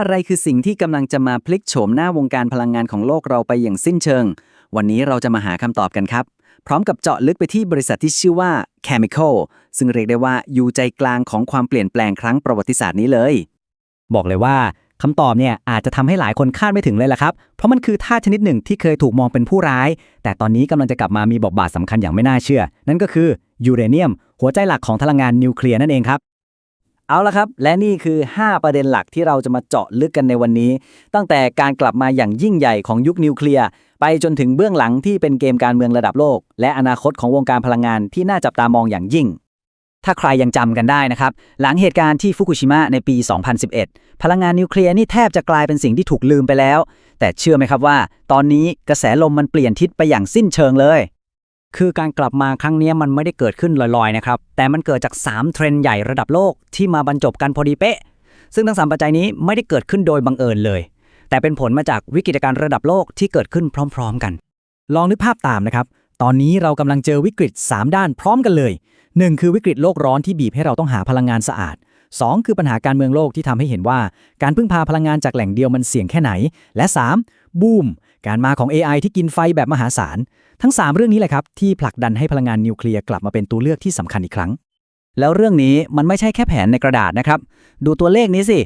อะไรคือสิ่งที่กำลังจะมาพลิกโฉมหน้าวงการพลังงานของโลกเราไปอย่างสิ้นเชิง วันนี้เราจะมาหาคำตอบกันครับ พร้อมกับเจาะลึกไปที่บริษัทที่ชื่อว่า Chemical ซึ่งเรียกได้ว่าอยู่ใจกลางของความเปลี่ยนแปลงครั้งประวัติศาสตร์นี้เลย บอกเลยว่าคำตอบเนี่ยอาจจะทำให้หลายคนคาดไม่ถึงเลยล่ะครับ เพราะมันคือธาตุชนิดหนึ่งที่เคยถูกมองเป็นผู้ร้าย แต่ตอนนี้กำลังจะกลับมามีบทบาทสำคัญอย่างไม่น่าเชื่อ นั่นก็คือยูเรเนียม หัวใจหลักของพลังงานนิวเคลียร์นั่นเองครับ เอาละครับ และนี่คือ 5 ประเด็นหลักที่เราจะมาเจาะลึกกันในวันนี้ ตั้งแต่การกลับมาอย่างยิ่งใหญ่ของยุคนิวเคลียร์ไปจนถึงเบื้องหลังที่เป็นเกมการเมืองระดับโลก และอนาคตของวงการพลังงานที่น่าจับตามองอย่างยิ่ง ถ้าใครยังจำกันได้นะครับ หลังเหตุการณ์ที่ฟุกุชิมะในปี 2011 พลังงานนิวเคลียร์นี่แทบจะกลายเป็นสิ่งที่ถูกลืมไปแล้ว แต่เชื่อไหมครับว่า ตอนนี้กระแสลมมันเปลี่ยนทิศไปอย่างสิ้นเชิงเลย คือการกลับมาครั้งนี้มันไม่ได้เกิดขึ้นลอยๆนะครับ แต่มันเกิดจาก 3 เทรนด์ใหญ่ระดับโลกที่มาบรรจบกันพอดีเป๊ะ ซึ่งทั้งสามปัจจัยนี้ไม่ได้เกิดขึ้นโดยบังเอิญเลย แต่เป็นผลมาจากวิกฤตการณ์ระดับโลกที่เกิดขึ้นพร้อม ๆ กัน ลองนึกภาพตามนะครับ ตอนนี้เรากำลังเจอวิกฤต 3 ด้านพร้อมกันเลย 1 คือวิกฤตโลกร้อนที่บีบให้เราต้องหาพลังงานสะอาด 2 คือปัญหาการเมืองโลกที่ทำให้เห็นว่า การพึ่งพาพลังงานจากแหล่งเดียวมันเสี่ยงแค่ไหน และ 3. บูม การมาของ AI ที่กินไฟแบบมหาศาล ทั้ง 3 เรื่องนี้แหละครับ ที่ผลักดันให้พลังงานนิวเคลียร์กลับมาเป็นตัวเลือกที่สำคัญอีกครั้ง แล้วเรื่องนี้มันไม่ใช่แค่แผนในกระดาษนะครับ ดูตัวเลขนี้สิ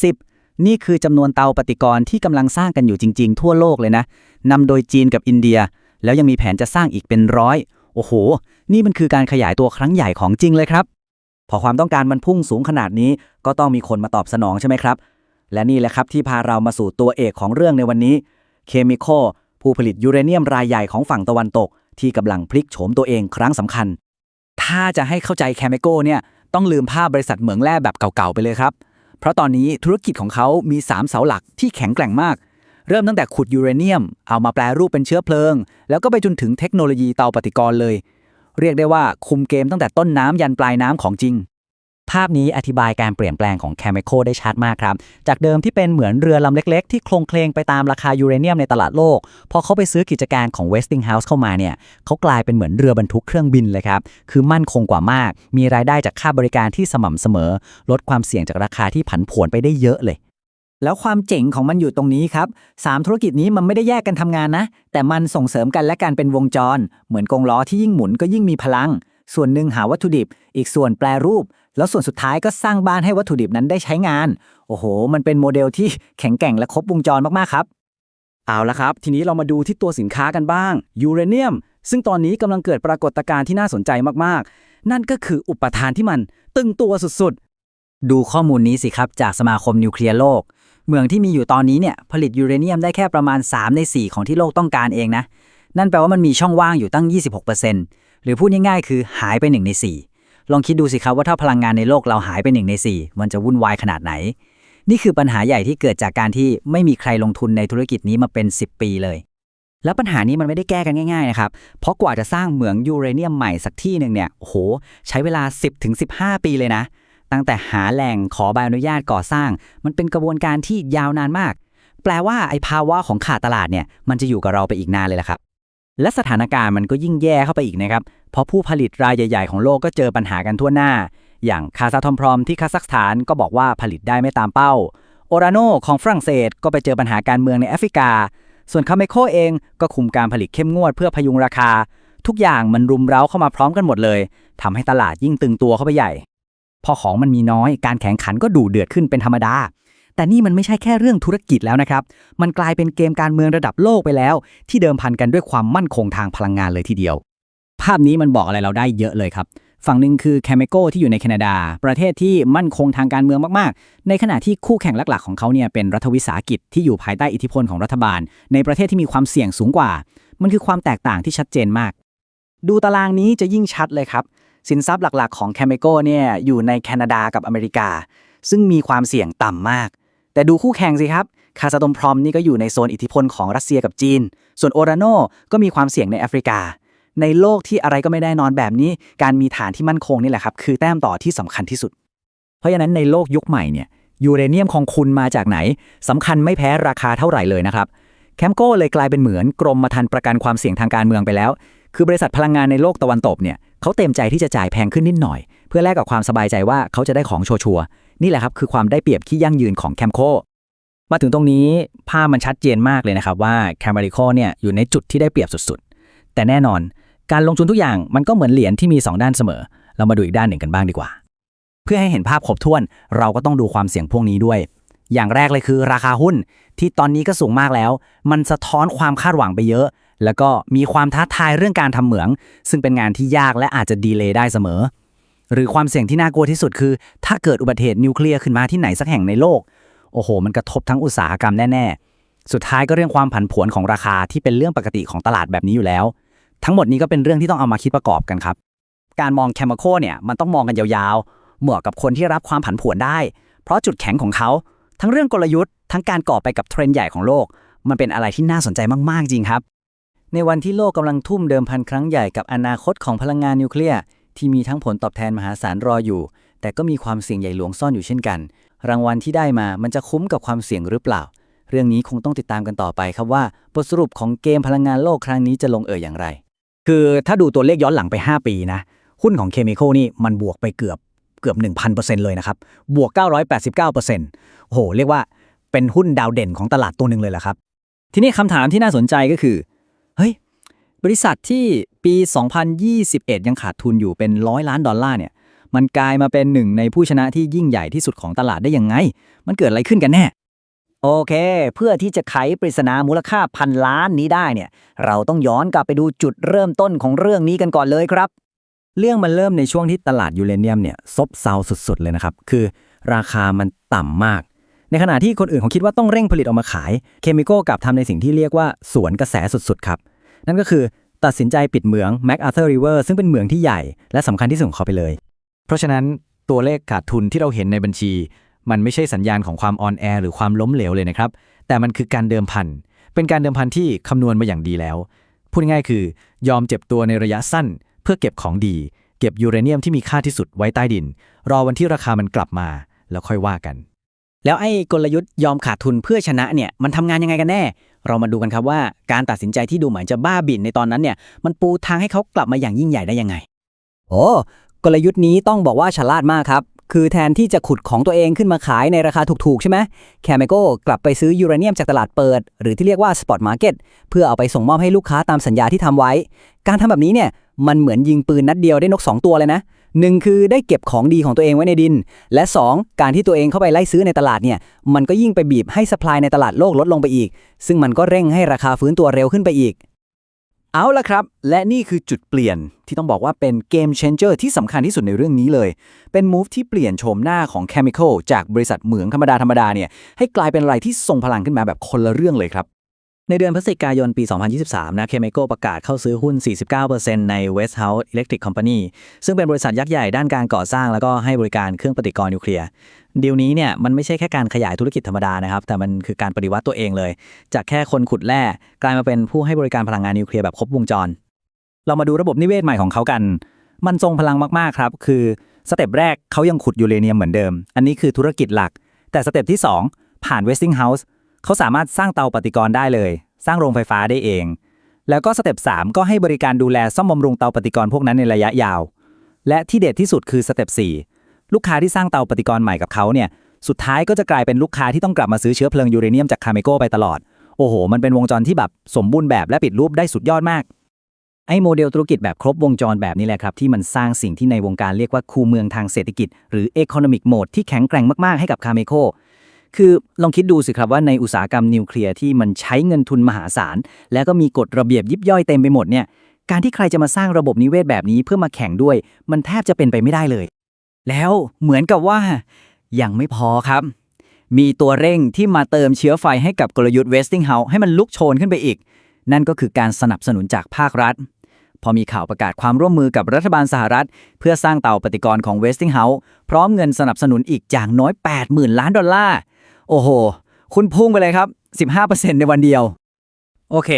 60 นี่คือจำนวนเตาปฏิกรณ์ที่กำลังสร้างกันอยู่จริง ๆ ทั่วโลกเลยนะนำโดยจีนกับอินเดีย แล้วยังมีแผนจะสร้างอีกเป็นร้อยโอ้โห นี่มันคือการขยายตัวครั้งใหญ่ของจริงเลยครับ พอความต้องการมันพุ่งสูงขนาดนี้ ก็ต้องมีคนมาตอบสนองใช่ไหมครับ และนี่แหละครับที่พาเรามาสู่ตัวเอกของเรื่องในวันนี้ เคมีคอลผู้ผลิตยูเรเนียมรายใหญ่ของฝั่งตะวันตก ที่กำลังพลิกโฉมตัวเองครั้งสำคัญ ถ้าจะให้เข้าใจแคมิโกเนี่ยต้องลืมภาพบริษัทเหมืองแร่แบบเก่าๆไปเลยครับ เพราะตอนนี้ธุรกิจของเขามี 3 เสาหลักที่แข็งแกร่งมาก เริ่มตั้งแต่ขุดยูเรเนียม เอามาแปลรูปเป็นเชื้อเพลิง แล้วก็ไปจนถึงเทคโนโลยีเตาปฏิกรณ์เลย เรียกได้ว่าคุมเกมตั้งแต่ต้นน้ำยันปลายน้ำของจริง ภาพนี้อธิบายการเปลี่ยนแปลงของ Chemical ได้ชัดมากครับ จากเดิมที่เป็นเหมือนเรือลำเล็กๆ ที่โคลงเคลงไปตามราคายูเรเนียมในตลาดโลก พอเขาไปซื้อกิจการของ Westinghouse เข้ามาเนี่ยเขากลายเป็นเหมือนเรือบรรทุกเครื่องบินเลยครับ คือมั่นคงกว่ามาก มีรายได้จากค่าบริการที่สม่ำเสมอ ลดความเสี่ยงจากราคาที่ผันผวนไปได้เยอะเลย แล้วความเจ๋งของมันอยู่ตรงนี้ครับสามธุรกิจนี้มันไม่ได้แยกกันทำงานนะ แต่มันส่งเสริมกันและการเป็นวงจร เหมือนกงล้อที่ยิ่งหมุนก็ยิ่งมีพลัง ส่วนหนึ่งหาวัตถุดิบ อีกส่วนแปรรูป แล้วส่วนสุดท้ายก็สร้างบ้านให้วัตถุดิบนั้นได้ใช้งาน โอ้โห มันเป็นโมเดลที่แข็งแกร่งและครบวงจรมากๆครับเอาละครับ ทีนี้เรามาดูที่ตัวสินค้ากันบ้างยูเรเนียม ซึ่งตอนนี้กำลังเกิดปรากฏการณ์ที่น่าสนใจมากๆ นั่นก็คืออุปทานที่มันตึงตัวสุดๆ ดูข้อมูลนี้สิครับ จากสมาคมนิวเคลียร์โลก เมืองที่มีอยู่ตอนนี้เนี่ยผลิตยูเรเนียมได้แค่ประมาณ 3 ใน 4 ของที่โลกต้องการเองนะ นั่นแปลว่ามันมีช่องว่างอยู่ตั้ง 26%หรือพูดง่ายๆ คือหายไป 1 ใน 4 ลองคิดดูสิครับว่าถ้าพลังงานในโลกเราหายไป1ใน 4 มันจะวุ่นวายขนาดไหน นี่คือปัญหาใหญ่ที่เกิดจากการที่ไม่มีใครลงทุนในธุรกิจนี้มาเป็น 10 ปีเลย แล้วปัญหานี้มันไม่ได้แก้กันง่ายๆนะครับ เพราะกว่าจะสร้างเหมืองยูเรเนียมใหม่สักที่หนึ่งเนี่ยโอ้โห ใช้เวลา 10-15 ปีเลยนะ ตั้งแต่หาแหล่งขอใบอนุญาตก่อสร้าง มันเป็นกระบวนการที่ยาวนานมาก แปลว่าไอ้ภาวะของขาดตลาดเนี่ยมันจะอยู่กับเราไปอีกนานเลยละครับ และสถานการณ์มันก็ยิ่งแย่เข้าไปอีกนะครับ เพราะผู้ผลิตรายใหญ่ ๆ ของโลกก็เจอปัญหากันทั่วหน้า อย่างคาซาทอมพรอมที่คาซัคสถานก็บอกว่าผลิตได้ไม่ตามเป้า โอราโนของฝรั่งเศสก็ไปเจอปัญหาการเมืองในแอฟริกา ส่วนคาเมโคเองก็คุมการผลิตเข้มงวดเพื่อพยุงราคา ทุกอย่างมันรุมเร้าเข้ามาพร้อมกันหมดเลยทำให้ตลาดยิ่งตึงตัวเข้าไปใหญ่ พอของมันมีน้อย การแข่งขันก็ดูเดือดขึ้นเป็นธรรมดา แต่นี่มันไม่ใช่แค่เรื่องธุรกิจแล้วนะครับ มันกลายเป็นเกมการเมืองระดับโลกไปแล้ว ที่เดิมพันกันด้วยความมั่นคงทางพลังงานเลยทีเดียว ภาพนี้มันบอกอะไรเราได้เยอะเลยครับ ฝั่งหนึ่งคือแคมิโกที่อยู่ในแคนาดา ประเทศที่มั่นคงทางการเมืองมากๆ ในขณะที่คู่แข่งหลักๆของเขาเนี่ยเป็นรัฐวิสาหกิจที่อยู่ภายใต้อิทธิพลของรัฐบาล ในประเทศที่มีความเสี่ยงสูงกว่า มันคือความแตกต่างที่ชัดเจนมาก ดูตารางนี้จะยิ่งชัดเลยครับสินทรัพย์หลักๆ ของแคมิโกเนี่ยอยู่ในแคนาดากับอเมริกา ซึ่งมีความเสี่ยงต่ำมาก แต่ดูคู่แข่งสิครับคาซาตมพรอมนี่ก็อยู่ในโซนอิทธิพลของรัสเซียกับจีน ส่วนโอราโนก็มีความเสี่ยงในแอฟริกา ในโลกที่อะไรก็ไม่ได้นอนแบบนี้ การมีฐานที่มั่นคงนี่แหละครับ คือแต้มต่อที่สำคัญที่สุด เพราะฉะนั้นในโลกยุคใหม่เนี่ยยูเรเนียมของคุณมาจากไหนสำคัญไม่แพ้ราคาเท่าไหร่เลยนะครับแคมโก้เลยกลายเป็นเหมือนกรมมาทันประกันความเสี่ยงทางการเมืองไปแล้ว คือบริษัทพลังงานในโลกตะวันตกเนี่ยเขาเต็มใจที่จะจ่ายแพงขึ้นนิดหน่อย เพื่อแลกกับความสบายใจว่าเขาจะได้ของชัวร์ นี่แหละครับคือความได้เปรียบที่ยั่งยืนของแคมโคมาถึงตรงนี้ภาพมันชัดเจนมากเลยนะครับว่า Camarico เนี่ยอยู่ในจุดที่ได้เปรียบสุดๆ แต่แน่นอนการลงทุนทุกอย่างมันก็เหมือนเหรียญที่มี 2 ด้านเสมอ เรามาดูอีกด้านหนึ่งกันบ้างดีกว่า เพื่อให้เห็นภาพครบถ้วน เราก็ต้องดูความเสี่ยงพวกนี้ด้วย อย่างแรกเลยคือราคาหุ้นที่ตอนนี้ก็สูงมากแล้ว มันสะท้อนความคาดหวังไปเยอะ แล้วก็มีความท้าทายเรื่องการทำเหมือง ซึ่งเป็นงานที่ยากและอาจจะดีเลย์ได้เสมอ หรือความเสี่ยงที่น่ากลัวที่สุดคือ ถ้าเกิดอุบัติเหตุนิวเคลียร์ขึ้นมาที่ไหนสักแห่งในโลก โอ้โห มันกระทบทั้งอุตสาหกรรมแน่ๆ สุดท้ายก็เรื่องความผันผวนของราคาที่เป็นเรื่องปกติของตลาดแบบนี้อยู่แล้ว ทั้งหมดนี้ก็เป็นเรื่องที่ต้องเอามาคิดประกอบกันครับ การมองแคมโคเนี่ยมันต้องมองกันยาวๆ เหมาะกับคนที่รับความผันผวนได้ เพราะจุดแข็งของเขา ทั้งเรื่องกลยุทธ์ทั้งการก่อไปกับเทรนด์ใหญ่ของโลก มันเป็นอะไรที่น่าสนใจมากๆจริงครับในวันที่โลกกำลังทุ่มเดิมพันครั้งใหญ่กับอนาคตของพลังงานนิวเคลียร์ ที่มีทั้งผลตอบแทนมหาศาลรออยู่ แต่ก็มีความเสี่ยงใหญ่หลวงซ่อนอยู่เช่นกัน รางวัลที่ได้มามันจะคุ้มกับความเสี่ยงหรือเปล่า เรื่องนี้คงต้องติดตามกันต่อไปครับว่าบทสรุปของเกมพลังงานโลกครั้งนี้จะลงเอยอย่างไร คือถ้าดูตัวเลขย้อนหลังไป 5 ปีนะหุ้นของเคมีคอลนี่มันบวกไปเกือบเกือบ 1,000%เลยนะครับบวก 989%โอ้โหเรียกว่าเป็นหุ้นดาวเด่นของตลาดตัวหนึ่งเลยแหละครับ ทีนี้คำถามที่น่าสนใจก็คือ บริษัทที่ปี 2021 ยังขาดทุนอยู่เป็นร้อยล้านดอลลาร์เนี่ย มันกลายมาเป็นหนึ่งในผู้ชนะที่ยิ่งใหญ่ที่สุดของตลาดได้ยังไง มันเกิดอะไรขึ้นกันแน่ โอเค เพื่อที่จะไขปริศนามูลค่าพันล้านนี้ได้เนี่ย เราต้องย้อนกลับไปดูจุดเริ่มต้นของเรื่องนี้กันก่อนเลยครับ เรื่องมันเริ่มในช่วงที่ตลาดยูเรเนียมเนี่ยซบเซาสุดๆเลยนะครับ คือราคามันต่ำมากในขณะที่คนอื่นเขาคิดว่าต้องเร่งผลิตออกมาขาย เคมิโก้กลับทำในสิ่งที่เรียกว่าสวนกระแสสุดๆ ครับ นั่นก็คือตัดสินใจปิดเหมือง MacArthur River ซึ่งเป็นเหมืองที่ใหญ่และสำคัญที่สุดของเขาไปเลย เพราะฉะนั้นตัวเลขขาดทุนที่เราเห็นในบัญชี มันไม่ใช่สัญญาณของความออนแอร์หรือความล้มเหลวเลยนะครับ แต่มันคือการเดิมพัน เป็นการเดิมพันที่คำนวณมาอย่างดีแล้ว พูดง่ายคือ ยอมเจ็บตัวในระยะสั้น เพื่อเก็บของดี เก็บยูเรเนียมที่มีค่าที่สุดไว้ใต้ดิน รอวันที่ราคามันกลับมา แล้วค่อยว่ากัน แล้วไอ้กลยุทธ์ยอมขาดทุนเพื่อชนะเนี่ยมันทำงานยังไงกันแน่ เรามาดูกันครับว่าการตัดสินใจที่ดูเหมือนจะบ้าบิ่นในตอนนั้นเนี่ยมันปูทางให้เขากลับมาอย่างยิ่งใหญ่ได้ยังไง โอ้กลยุทธ์นี้ต้องบอกว่าฉลาดมากครับ คือแทนที่จะขุดของตัวเองขึ้นมาขายในราคาถูกๆ ใช่ไหมแคมเมโกกลับไปซื้อยูเรเนียมจากตลาดเปิด หรือที่เรียกว่าสปอตมาร์เก็ตเพื่อเอาไปส่งมอบให้ลูกค้าตามสัญญาที่ทำไว้ การทำแบบนี้เนี่ยมันเหมือนยิงปืนนัดเดียวได้นก 2 ตัวเลยนะ หนึ่งคือได้เก็บของดีของตัวเองไว้ในดิน และ 2 การที่ตัวเองเข้าไปไล่ซื้อในตลาดเนี่ย มันก็ยิ่งไปบีบให้สป라이ในตลาดโลกลดลงไปอีก ซึ่งมันก็เร่งให้ราคาฟื้นตัวเร็วขึ้นไปอีก เอาละครับ และนี่คือจุดเปลี่ยนที่ต้องบอกว่าเป็นเกม changer ที่สำคัญที่สุดในเรื่องนี้เลย เป็น move ที่เปลี่ยนโฉมหน้าของ Chemical จากบริษัทเหมืองธรรมดาธรรมดาเนี่ยให้กลายเป็นอะไรที่ทรงพลังขึ้นมาแบบคนละเรื่องเลยครับ ในเดือนพฤศจิกายนปี 2023 นะ Chemico ประกาศเข้าซื้อหุ้น 49%ใน Westhouse Electric Company ซึ่งเป็นบริษัทยักษ์ใหญ่ด้านการก่อสร้างแล้วก็ให้บริการเครื่องปฏิกรณ์นิวเคลียร์ดีลนี้เนี่ยมันไม่ใช่แค่การขยายธุรกิจธรรมดานะครับ แต่มันคือการปฏิวัติตัวเองเลย จากแค่คนขุดแร่กลายมาเป็นผู้ให้บริการพลังงานนิวเคลียร์แบบครบวงจร เรามาดูระบบนิเวศใหม่ของเขากัน มันทรงพลังมากๆครับคือสเต็ปแรกเขายังขุดยูเรเนียมเหมือนเดิม อันนี้คือธุรกิจหลัก แต่สเต็ปที่ 2 ผ่าน Westinghouse ขาสามารถสร้างเตาปฏิกรณ์ได้เลย สร้างโรงไฟฟ้าได้เอง แล้วก็สเต็ป3ก็ให้บริการดูแลซ่อมบำรุงเตาปฏิกรณ์พวกนั้นในระยะยาว และที่เด็ดที่สุดคือสเต็ป4ลูกค้าที่สร้างเตาปฏิกรณ์ใหม่กับเขาเนี่ยสุดท้ายก็จะกลายเป็นลูกค้าที่ต้องกลับมาซื้อเชื้อเพลิงยูเรเนียมจากคาเมโกไปตลอด โอ้โห มันเป็นวงจรที่แบบสมบูรณ์แบบและปิดรูปได้สุดยอดมาก ไอ้โมเดลธุรกิจแบบครบวงจรแบบนี้แหละครับ ที่มันสร้างสิ่งที่ในวงการเรียกว่าคูเมืองทางเศรษฐกิจ หรือ Economic Mode ที่แข็งแกร่งมาก ๆ ให้กับคาเมโค คือลองคิดดูสิครับว่าในอุตสาหกรรมนิวเคลียร์ที่มันใช้เงินทุนมหาศาล แล้วก็มีกฎระเบียบยิบย่อยเต็มไปหมดเนี่ยการที่ใครจะมาสร้างระบบนิเวศแบบนี้เพื่อมาแข่งด้วย มันแทบจะเป็นไปไม่ได้เลย แล้วเหมือนกับว่ายังไม่พอครับ มีตัวเร่งที่มาเติมเชื้อไฟให้กับกลยุทธ์ Westinghouse ให้มันลุกโชนขึ้นไปอีก นั่นก็คือการสนับสนุนจากภาครัฐ พอมีข่าวประกาศความร่วมมือกับรัฐบาลสหรัฐ เพื่อสร้างเตาปฏิกรณ์ของ Westinghouse พร้อมเงินสนับสนุนอีกอย่างน้อย 80,000 ล้านดอลลาร์ โอ้โห คุณพุ่งไปเลยครับ 15%ในวันเดียว โอเค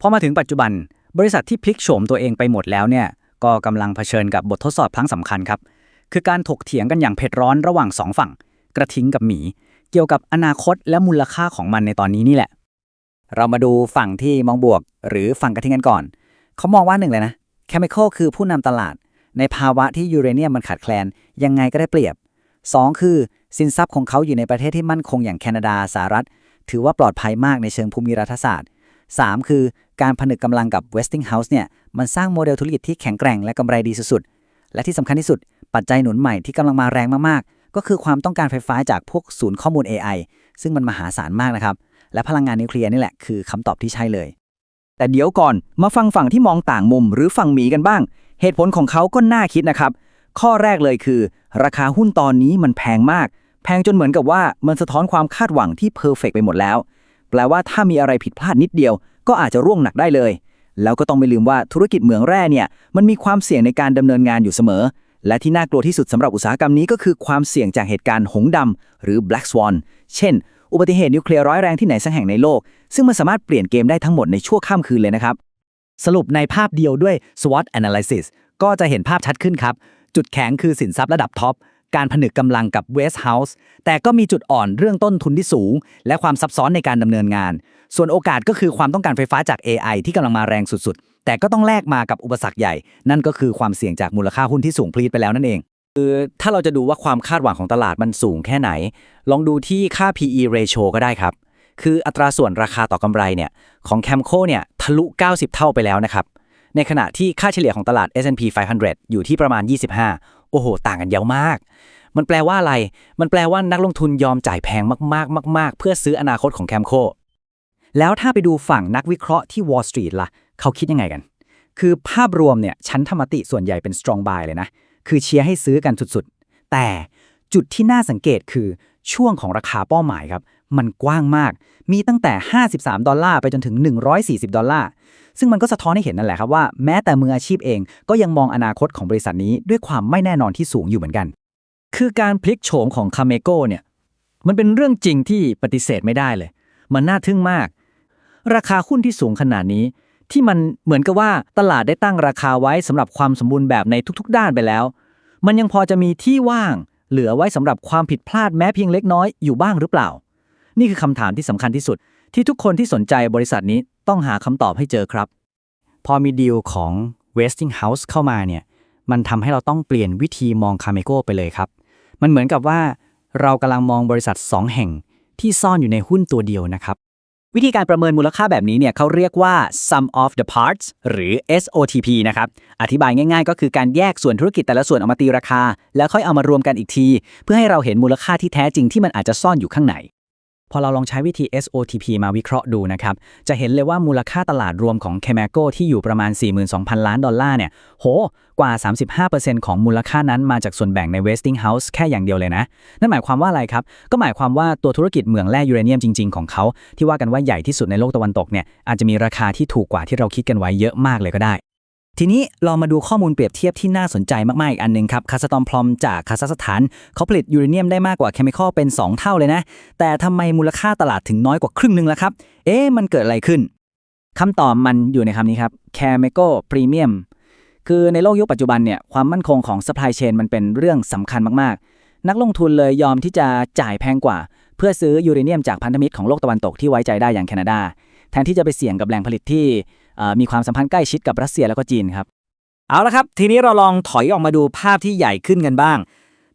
พอมาถึงปัจจุบัน บริษัทที่พลิกโฉมตัวเองไปหมดแล้วเนี่ย ก็กำลังเผชิญกับบททดสอบครั้งสำคัญครับ คือการถกเถียงกันอย่างเผ็ดร้อนระหว่างสองฝั่ง กระทิงกับหมี เกี่ยวกับอนาคตและมูลค่าของมันในตอนนี้นี่แหละ เรามาดูฝั่งที่มองบวก หรือฝั่งกระทิงกันก่อน เขามองว่าหนึ่งเลยนะเคมีคอลคือผู้นำตลาด ในภาวะที่ยูเรเนียมมันขาดแคลน ยังไงก็ได้เปรียบ 2 คือ สินทรัพย์ของเขาอยู่ในประเทศที่มั่นคงอย่างแคนาดาสหรัฐ ถือว่าปลอดภัยมากในเชิงภูมิรัฐศาสตร์ 3 คือการผนึกกำลังกับ Westinghouse เนี่ยมันสร้างโมเดลธุรกิจที่แข็งแกร่งและกำไรดีสุดๆและที่สำคัญที่สุด ปัจจัยหนุนใหม่ที่กำลังมาแรงมากๆ ก็คือความต้องการไฟฟ้าจากพวกศูนย์ข้อมูล AI ซึ่งมันมหาศาลมากนะครับและพลังงานนิวเคลียร์นี่แหละคือคำตอบที่ใช่เลย แต่เดี๋ยวก่อนมาฟังฝั่งที่มองต่างมุมหรือฝั่งหมีกันบ้าง เหตุผลของเขาก็น่าคิดนะครับข้อแรกเลยคือ ราคาหุ้นตอนนี้มันแพงมาก แพงจนเหมือนกับว่ามันสะท้อนความคาดหวังที่เพอร์เฟกไปหมดแล้ว แปลว่าถ้ามีอะไรผิดพลาดนิดเดียว ก็อาจจะร่วงหนักได้เลย แล้วก็ต้องไม่ลืมว่าธุรกิจเหมืองแร่เนี่ยมันมีความเสี่ยงในการดำเนินงานอยู่เสมอ และที่น่ากลัวที่สุดสำหรับอุตสาหกรรมนี้ก็คือความเสี่ยงจากเหตุการณ์หงส์ดหรือ black swan เช่น อุบัติเหตุนิวเคลียร์ร้อยแรงที่ไหนสักแห่งในโลก ซึ่งมันสามารถเปลี่ยนเกมได้ทั้งหมดในชั่วข้ามคืนเลยนะครับสรุปในภาพเดียวด้วย SWOT analysis ก็จะเห็นภาพชัดขึ้นครับ จุดแข็งคือสินทรัพย์ระดับท็อป การผนึกกำลังกับ West House แต่ก็มีจุดอ่อนเรื่องต้นทุนที่สูง และความซับซ้อนในการดำเนินงาน ส่วนโอกาสก็คือความต้องการไฟฟ้าจาก AI ที่กำลังมาแรงสุดๆ แต่ก็ต้องแลกมากับอุปสรรคใหญ่ นั่นก็คือความเสี่ยงจากมูลค่าหุ้นที่สูงพลีดไปแล้วนั่นเอง คือถ้าเราจะดูว่าความคาดหวังของตลาดมันสูงแค่ไหน ลองดูที่ค่า PE ratio ก็ได้ครับ คืออัตราส่วนราคาต่อกำไรเนี่ยของ Camco เนี่ยทะลุ 90 เท่าไปแล้วนะครับในขณะที่ค่าเฉลี่ยของตลาด S&P 500 อยู่ที่ประมาณ 25 โอ้โห ต่างกันเยอะมาก มันแปลว่าอะไร มันแปลว่านักลงทุนยอมจ่ายแพงมากๆ มาก ๆ เพื่อซื้ออนาคตของ Camco แล้วถ้าไปดูฝั่งนักวิเคราะห์ที่ Wall Street ล่ะ เขาคิดยังไงกัน คือภาพรวมเนี่ยชั้นธรรมติส่วนใหญ่เป็น strong buy เลยนะ คือเชียร์ให้ซื้อกันสุดๆ แต่จุดที่น่าสังเกตคือช่วงของราคาเป้าหมายครับ มันกว้างมาก มีตั้งแต่ 53 ดอลลาร์ไปจนถึง 140 ดอลลาร์ ซึ่งมันก็สะท้อนให้เห็นนั่นแหละครับว่าแม้แต่มืออาชีพเองก็ยังมองอนาคตของบริษัทนี้ด้วยความไม่แน่นอนที่สูงอยู่เหมือนกัน คือการพลิกโฉมของคาเมโกเนี่ย มันเป็นเรื่องจริงที่ปฏิเสธไม่ได้เลย มันน่าทึ่งมาก ราคาหุ้นที่สูงขนาดนี้ ที่มันเหมือนกับว่าตลาดได้ตั้งราคาไว้สำหรับความสมบูรณ์แบบในทุกๆ ด้านไปแล้ว มันยังพอจะมีที่ว่าง เหลือไว้สำหรับความผิดพลาดแม้เพียงเล็กน้อยอยู่บ้างหรือเปล่า นี่คือคำถามที่สำคัญที่สุด ที่ทุกคนที่สนใจบริษัทนี้ต้องหาคำตอบให้เจอครับ พอมีดีลของ Westinghouse เข้ามาเนี่ยมันทำให้เราต้องเปลี่ยนวิธีมองคาเมโกไปเลยครับ มันเหมือนกับว่าเรากำลังมองบริษัท 2 แห่งที่ซ่อนอยู่ในหุ้นตัวเดียวนะครับวิธีการประเมินมูลค่าแบบนี้เนี่ยเขาเรียกว่า sum of the parts หรือ SOTP นะครับ อธิบายง่ายๆ ก็คือการแยกส่วนธุรกิจแต่ละส่วนออกมาตีราคา แล้วค่อยเอามารวมกันอีกที เพื่อให้เราเห็นมูลค่าที่แท้จริงที่มันอาจจะซ่อนอยู่ข้างใน พอเราลองใช้วิธี SOTP มาวิเคราะห์ดูนะครับ จะเห็นเลยว่ามูลค่าตลาดรวมของ c h e m a c o ที่อยู่ประมาณ 42,000 ล้านดอลลาร์เนี่ย โห กว่า 35%ของมูลค่านั้นมาจากส่วนแบ่งใน Westinghouse แค่อย่างเดียวเลยนะ นั่นหมายความว่าอะไรครับ ก็หมายความว่าตัวธุรกิจเหมืองแร่ยูเรเนียมจริง ๆ ของเขาที่ว่ากันว่าใหญ่ที่สุดในโลกตะวันตกเนี่ยอาจจะมีราคาที่ถูกกว่าที่เราคิดกันไว้เยอะมากเลยก็ได้ ทีนี้ลองมาดูข้อมูลเปรียบเทียบที่น่าสนใจมาก ๆ อีกอันหนึงครับคาสตอมพลอมจากคาซัคสถาน เขาผลิตยูเรเนียมได้มากกว่าเคมีคอลเป็น 2 เท่าเลยนะ แต่ทำไมมูลค่าตลาดถึงน้อยกว่าครึ่งหนึงล่ะครับ เอ๊ะ มันเกิดอะไรขึ้นคำตอบมันอยู่ในคำนี้ครับ chemical premium คือในโลกยุคปัจจุบันเนี่ยความมั่นคงของ supply chain มันเป็นเรื่องสำคัญมาก ๆ นักลงทุนเลยยอมที่จะจ่ายแพงกว่า เพื่อซื้อยูเรเนียมจากพันธมิตรของโลกตะวันตกที่ไว้ใจได้อย่างแคนาดาแทนที่จะไปเสี่ยงกับแหล่งผลิตที่ มีความสัมพันธ์ใกล้ชิดกับรัสเซียแล้วก็จีนครับ เอาละครับ ทีนี้เราลองถอยออกมาดูภาพที่ใหญ่ขึ้นกันบ้าง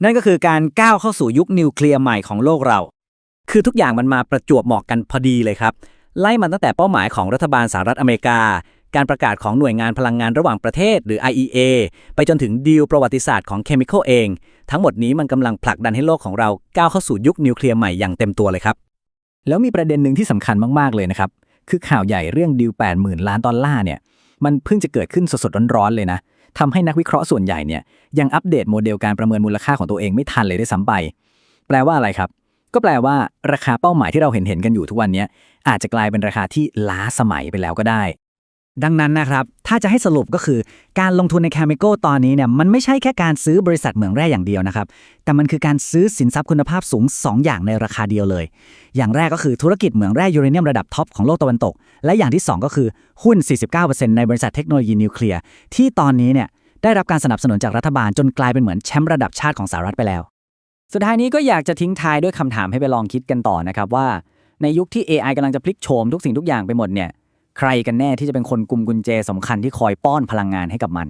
นั่นก็คือการก้าวเข้าสู่ยุคนิวเคลียร์ใหม่ของโลกเรา คือทุกอย่างมันมาประจวบเหมาะกันพอดีเลยครับ ไล่มาตั้งแต่เป้าหมายของรัฐบาลสหรัฐอเมริกา การประกาศของหน่วยงานพลังงานระหว่างประเทศหรือ IEA ไปจนถึงดีลประวัติศาสตร์ของเคมีคอลเอง ทั้งหมดนี้มันกำลังผลักดันให้โลกของเราก้าวเข้าสู่ยุคนิวเคลียร์ใหม่อย่างเต็มตัวเลยครับแล้วมีประเด็นหนึ่งที่สำคัญมาก ๆ เลยนะครับ คือข่าวใหญ่เรื่องดิว80,000 ล้านดอลลาร์เนี่ย มันเพิ่งจะเกิดขึ้นสดๆร้อนๆเลยนะทำให้นักวิเคราะห์ส่วนใหญ่เนี่ยยังอัปเดตโมเดลการประเมินมูลค่าของตัวเองไม่ทันเลยได้ซ้ำไป แปลว่าอะไรครับ ก็แปลว่าราคาเป้าหมายที่เราเห็นเห็นๆกันอยู่ทุกวันนี้อาจจะกลายเป็นราคาที่ล้าสมัยไปแล้วก็ได้ ดังนั้นนะครับ ถ้าจะให้สรุปก็คือการลงทุนใน Chemical ตอนนี้เนี่ยมันไม่ใช่แค่การซื้อบริษัทเหมืองแร่อย่างเดียวนะครับ แต่มันคือการซื้อสินทรัพย์คุณภาพสูง 2 อย่างในราคาเดียวเลย อย่างแรกก็คือธุรกิจเหมืองแร่ยูเรเนียมระดับท็อปของโลกตะวันตก และอย่างที่ 2 ก็คือหุ้น 49%ในบริษัทเทคโนโลยีนิวเคลียร์ที่ตอนนี้เนี่ยได้รับการสนับสนุนจากรัฐบาลจนกลายเป็นเหมือนแชมป์ระดับชาติของสหรัฐไปแล้ว สุดท้ายนี้ก็อยากจะทิ้งท้ายด้วยคำถามให้ไปลองคิดกันต่อนะครับว่า ในยุคที่ AI กำลังจะพลิกโฉมทุกสิ่งทุกอย่างไปหมดเนี่ย ใครกันแน่ที่จะเป็นคนกลุ่มกุญแจสำคัญที่คอยป้อนพลังงานให้กับมัน